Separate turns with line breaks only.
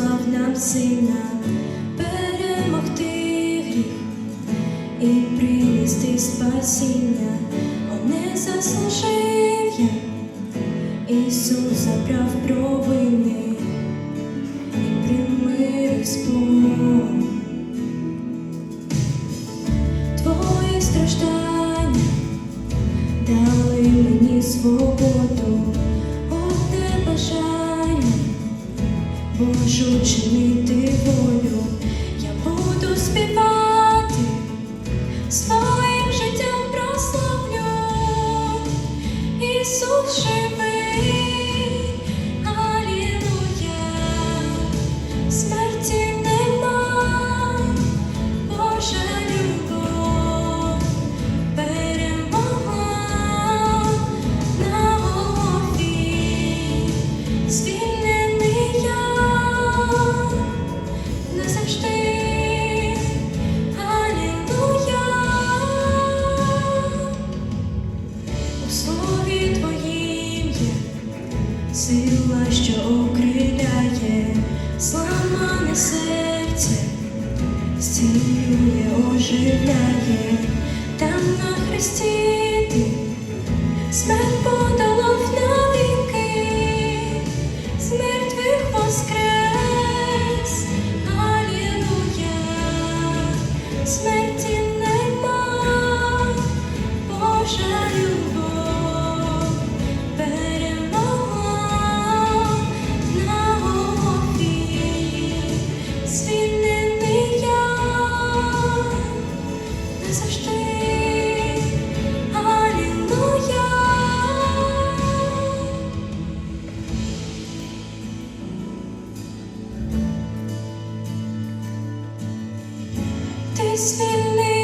послав нам сина перемогти гріх і принести спасіння, Он не заслужив я, Ісус забрав провини і примирив спон. Твої страждання дали мені свободу, Божу чинити волю, я буду співати, сила, що окриляє, зламане серце, зцілює, оживляє, там на хресті ти смерть подолав навіки, з мертвих воскрес, Алілуя, смерті нема, Божа любов still live.